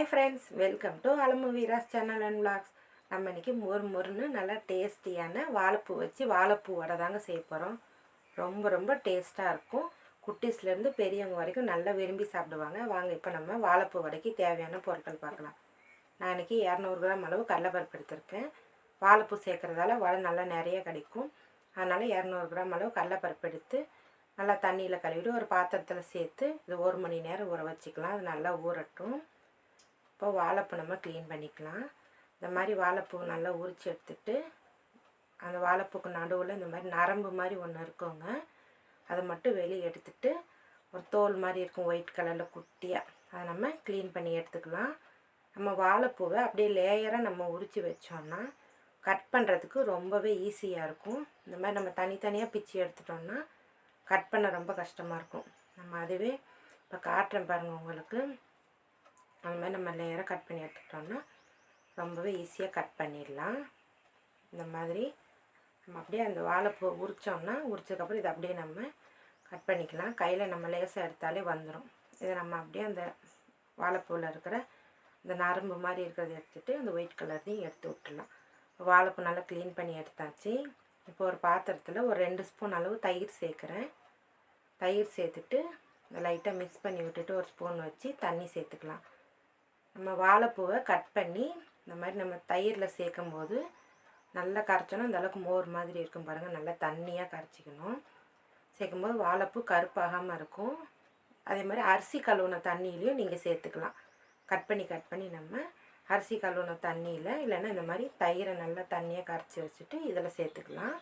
Hi friends welcome to Alamu Veera's channel and blogs நம்ம இன்றைக்கி மொறு மொறுன்னு நல்லா டேஸ்டியான வாழைப்பூ வச்சு வாழைப்பூ வடை தாங்க செய்ய போகிறோம் ரொம்ப ரொம்ப டேஸ்ட்டாக இருக்கும். குட்டீஸ்லேருந்து பெரியவங்க வரைக்கும் நல்லா விரும்பி சாப்பிடுவாங்க. வாங்க இப்போ நம்ம வாழைப்பூ வடைக்கு தேவையான பொருட்கள் பார்க்கலாம். நான் இன்றைக்கி இரநூறு கிராம் அளவு கடலைப்பருப்பு எடுத்திருக்கேன். வாழைப்பூ சேர்க்குறதால வடை நல்லா நிறைய கிடைக்கும். அதனால் இரநூறு கிராம் அளவு கடலைப்பருப்பு எடுத்து நல்லா தண்ணியில் கழுவிட்டு ஒரு பாத்திரத்தில் சேர்த்து இது ஒரு மணி நேரம் ஊற வச்சுக்கலாம். அது நல்லா ஊறட்டும். இப்போ வாழைப்பூ நம்ம க்ளீன் பண்ணிக்கலாம். இந்த மாதிரி வாழைப்பூ நல்லா உரித்து எடுத்துட்டு அந்த வாழைப்பூக்கு நடுவில் இந்த மாதிரி நரம்பு மாதிரி ஒன்று இருக்குங்க. அதை மட்டும் வெளியே எடுத்துட்டு ஒரு தோல் மாதிரி இருக்கும் ஒயிட் கலரில் குட்டியாக அதை நம்ம க்ளீன் பண்ணி எடுத்துக்கலாம். நம்ம வாழைப்பூவை அப்படியே லேயராக நம்ம உரித்து வச்சோம்னா கட் பண்ணுறதுக்கு ரொம்பவே ஈஸியாக இருக்கும். இந்த மாதிரி நம்ம தனித்தனியாக பிச்சு எடுத்துட்டோம்னா கட் பண்ண ரொம்ப கஷ்டமாக இருக்கும். நம்ம அதுவே இப்போ காட்டுறேன் பாருங்கள் உங்களுக்கு. அந்த மாதிரி நம்ம லேயராக கட் பண்ணி எடுத்துக்கிட்டோம்னா ரொம்பவே ஈஸியாக கட் பண்ணிடலாம். இந்த மாதிரி நம்ம அப்படியே அந்த வாழைப்பூ உரித்தோம்னா உரிச்சதுக்கப்புறம் இதை அப்படியே நம்ம கட் பண்ணிக்கலாம். கையில் நம்ம லேசாக எடுத்தாலே வந்துடும் இதை நம்ம அப்படியே அந்த வாழைப்பூவில் இருக்கிற இந்த நரம்பு மாதிரி இருக்கிறத எடுத்துகிட்டு அந்த ஒயிட் கலர்லையும் எடுத்து விட்டுலாம் வாழைப்பூ நல்லா க்ளீன் பண்ணி எடுத்தாச்சு. இப்போ ஒரு பாத்திரத்தில் ஒரு ரெண்டு ஸ்பூன் அளவு தயிர் சேர்க்குறேன். தயிர் சேர்த்துட்டு லைட்டாக மிக்ஸ் பண்ணி விட்டுட்டு ஒரு ஸ்பூன் வச்சு தண்ணி சேர்த்துக்கலாம். நம்ம வாழைப்பூவை கட் பண்ணி இந்த மாதிரி நம்ம தயிரில் சேர்க்கும் போது நல்லா கரைச்சோன்னா அந்த அளவுக்கு மோர் மாதிரி இருக்கும் பாருங்கள் நல்லா தண்ணியாக கரைச்சிக்கணும். சேர்க்கும்போது வாழைப்பூ கருப்பாகாமல் இருக்கும். அதே மாதிரி அரிசி கழுவுன தண்ணியிலையும் நீங்கள் சேர்த்துக்கலாம். கட் பண்ணி கட் பண்ணி நம்ம அரிசி கழுவுன தண்ணியில் இல்லைன்னா இந்த மாதிரி தயிரை நல்லா தண்ணியாக கரைச்சி வச்சுட்டு இதில் சேர்த்துக்கலாம்.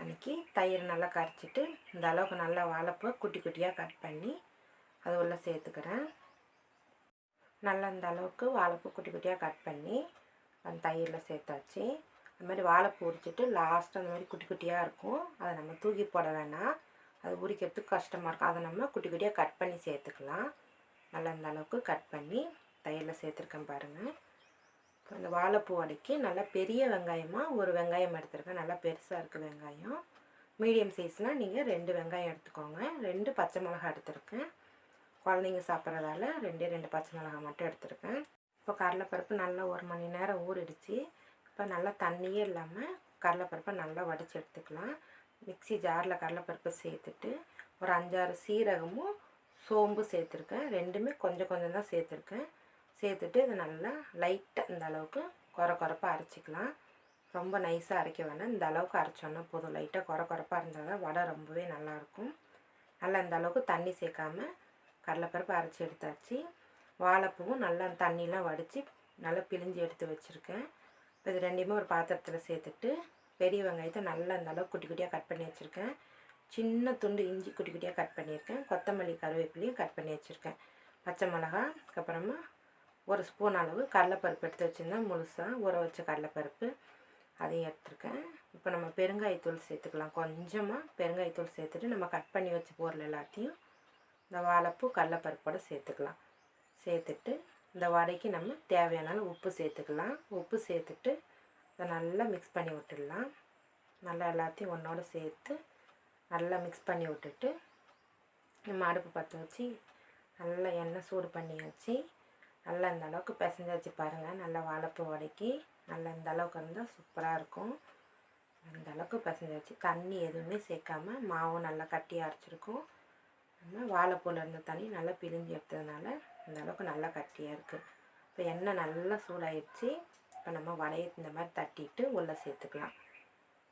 அன்றைக்கி தயிர் நல்லா கரைச்சிட்டு இந்த அளவுக்கு நல்லா வாழைப்பூ குட்டி குட்டியாக கட் பண்ணி அது உள்ள சேர்த்துக்கிறேன். நல்லா இந்த அளவுக்கு வாழைப்பூ குட்டி குட்டியாக கட் பண்ணி அந்த தயிரில் சேர்த்தாச்சு. அந்த மாதிரி வாழைப்பூ உரிச்சிட்டு லாஸ்ட் அந்த மாதிரி குட்டி குட்டியாக இருக்கும். அதை நம்ம தூக்கி போட வேணாம். அது உரிக்கிறதுக்கு கஷ்டமாக இருக்கும். அதை நம்ம குட்டி குட்டியாக கட் பண்ணி சேர்த்துக்கலாம். நல்லா இந்த அளவுக்கு கட் பண்ணி தயிரில் சேர்த்துருக்கேன் பாருங்கள் இப்போ வாழைப்பூ வடைக்கு நல்லா பெரிய வெங்காயமாக ஒரு வெங்காயம் எடுத்துருக்கேன். நல்லா பெருசாக இருக்குது வெங்காயம். மீடியம் சைஸ்னால் நீங்கள் ரெண்டு வெங்காயம் எடுத்துக்கோங்க. ரெண்டு பச்சை மிளகா எடுத்துருக்கேன். குழந்தைங்க சாப்பிட்றதால ரெண்டே ரெண்டு பச்சை மிளகாய் மட்டும் எடுத்திருக்கேன். இப்போ கடலைப்பருப்பு நல்லா ஒரு மணி நேரம் ஊறிடுச்சு. இப்போ நல்லா தண்ணியே இல்லாமல் கடலைப்பருப்பை நல்லா வடித்து எடுத்துக்கலாம். மிக்ஸி ஜாரில் கடலைப்பருப்பை சேர்த்துட்டு ஒரு அஞ்சாறு சீரகமும் சோம்பு சேர்த்துருக்கேன். ரெண்டுமே கொஞ்சம் கொஞ்சம் தான் சேர்த்துருக்கேன். சேர்த்துட்டு இதை நல்லா லைட்டாக இந்த அளவுக்கு குறை குறைப்பாக அரைச்சிக்கலாம். ரொம்ப நைஸாக அரைக்க வேணாம். இந்த அளவுக்கு அரைச்சோன்னா போதும். லைட்டாக குறை குறைப்பாக இருந்தால் தான் வடை ரொம்பவே நல்லாயிருக்கும். நல்லா இந்த அளவுக்கு தண்ணி சேர்க்காம கடலைப்பருப்பு அரைச்சி எடுத்தாச்சு. வாழைப்பூவும் நல்லா தண்ணிலாம் வடித்து நல்லா பிழிஞ்சு எடுத்து வச்சுருக்கேன். இப்போ இது ரெண்டையுமே ஒரு பாத்திரத்தில் சேர்த்துட்டு பெரிய வெங்காயத்தை நல்லா இந்த அளவுக்கு குட்டி குட்டியாக கட் பண்ணி வச்சுருக்கேன். சின்ன துண்டு இஞ்சி குட்டி குட்டியாக கட் பண்ணியிருக்கேன். கொத்தமல்லி கருவேப்பிலையும் கட் பண்ணி வச்சுருக்கேன். பச்சை மிளகா அதுக்கப்புறமா ஒரு ஸ்பூன் அளவு கடலைப்பருப்பு எடுத்து வச்சுருந்தேன். முழுசாக ஊற வச்ச கடலைப்பருப்பு அதையும் எடுத்துருக்கேன். இப்போ நம்ம பெருங்காயத்தூள் சேர்த்துக்கலாம். கொஞ்சமாக பெருங்காயத்தூள் சேர்த்துட்டு நம்ம கட் பண்ணி வச்ச பொருள் எல்லாத்தையும் இந்த வாழைப்பூ கடலப்பருப்போடு சேர்த்துக்கலாம். சேர்த்துட்டு இந்த வடைக்கு நம்ம தேவையான அளவு உப்பு சேர்த்துக்கலாம். உப்பு சேர்த்துட்டு இதை நல்லா மிக்ஸ் பண்ணி விட்டுடலாம். நல்லா எல்லாத்தையும் ஒன்றோட சேர்த்து நல்லா மிக்ஸ் பண்ணி விட்டுட்டு நம்ம அடுப்பு பற்ற வச்சு நல்லா எண்ணெய் சூடு பண்ணி வச்சு நல்லா இந்த அளவுக்கு பிசைஞ்சாச்சு பாருங்கள் நல்லா வாழைப்பூ வடைக்கு நல்லா இந்த அளவுக்கு இருந்தால் சூப்பராக இருக்கும். அந்த அளவுக்கு பிசைஞ்சாச்சு தண்ணி எதுவுமே சேர்க்காம மாவும் நல்லா கட்டியாக அரைச்சிருக்கும். நம்ம வாழைப்பூவில் இருந்த தண்ணி நல்லா பிழிஞ்சு எடுத்ததுனால இந்த அளவுக்கு நல்லா கட்டியாக இருக்குது இப்போ எண்ணெய் நல்லா சூடாயிடுச்சு. இப்போ நம்ம வடையை இந்த மாதிரி தட்டிட்டு உள்ளே சேர்த்துக்கலாம்.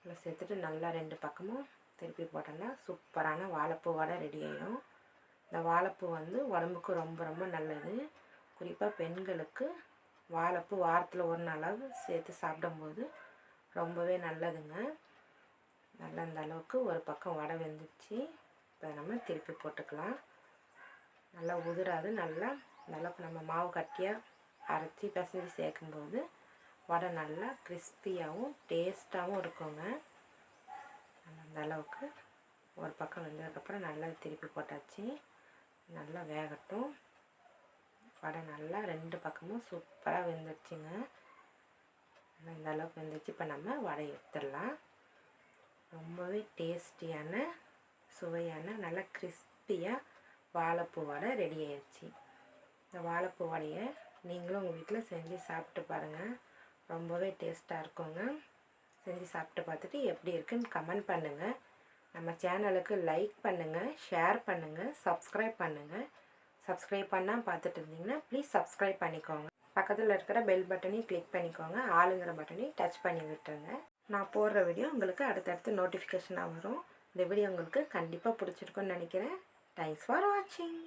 உள்ளே சேர்த்துட்டு நல்லா ரெண்டு பக்கமும் திருப்பி போட்டோம்னா சூப்பரான வாழைப்பூ வடை ரெடி ஆகிடும் இந்த வாழைப்பூ வந்து உடம்புக்கு ரொம்ப ரொம்ப நல்லது. குறிப்பாக பெண்களுக்கு வாழைப்பூ வாரத்தில் ஒரு நாளாவது சேர்த்து சாப்பிடும்போது ரொம்பவே நல்லதுங்க. நல்லா இந்த அளவுக்கு ஒரு பக்கம் வடை வெந்துச்சு இப்போ நம்ம திருப்பி போட்டுக்கலாம். நல்லா உதிராது நல்லா நல்லா நம்ம மாவு கட்டியாக அரைச்சி பிசைஞ்சு சேர்க்கும்போது வடை நல்லா கிறிஸ்பியாகவும் டேஸ்ட்டாகவும் இருக்குங்க. அந்த அளவுக்கு ஒரு பக்கம் வெந்ததுக்கப்புறம் நல்லா திருப்பி போட்டாச்சு. நல்லா வேகட்டும். வடை நல்லா ரெண்டு பக்கமும் சூப்பராக வெந்துருச்சுங்க இந்த அளவுக்கு வெந்துச்சு இப்போ நம்ம வடை எடுத்துடலாம். ரொம்பவே டேஸ்டியான சுவையான நல்லா கிறிஸ்பியாக வாழைப்பூ வடை ரெடி ஆயிடுச்சு. இந்த வாழைப்பூ வடையை நீங்களும் உங்கள் வீட்டில் செஞ்சு சாப்பிட்டு பாருங்கள் ரொம்பவே டேஸ்ட்டாக இருக்குங்க. செஞ்சு சாப்பிட்டு பார்த்துட்டு எப்படி இருக்குன்னு கமெண்ட் பண்ணுங்கள் நம்ம சேனலுக்கு லைக் பண்ணுங்கள் ஷேர் பண்ணுங்கள் சப்ஸ்கிரைப் பண்ணுங்கள் சப்ஸ்கிரைப் பண்ணால் பார்த்துட்டு இருந்தீங்கன்னா ப்ளீஸ் சப்ஸ்கிரைப் பண்ணிக்கோங்க. பக்கத்தில் இருக்கிற பெல் பட்டனையும் கிளிக் பண்ணிக்கோங்க. ஆளுங்கிற பட்டனையும் டச் பண்ணி விட்டுருங்க. நான் போடுற வீடியோ உங்களுக்கு அடுத்தடுத்து நோட்டிஃபிகேஷனாக வரும். இந்த வீடியோ உங்களுக்கு கண்டிப்பாக பிடிச்சிருக்குன்னு நினைக்கிறேன். தேங்க்ஸ் ஃபார் வாட்சிங்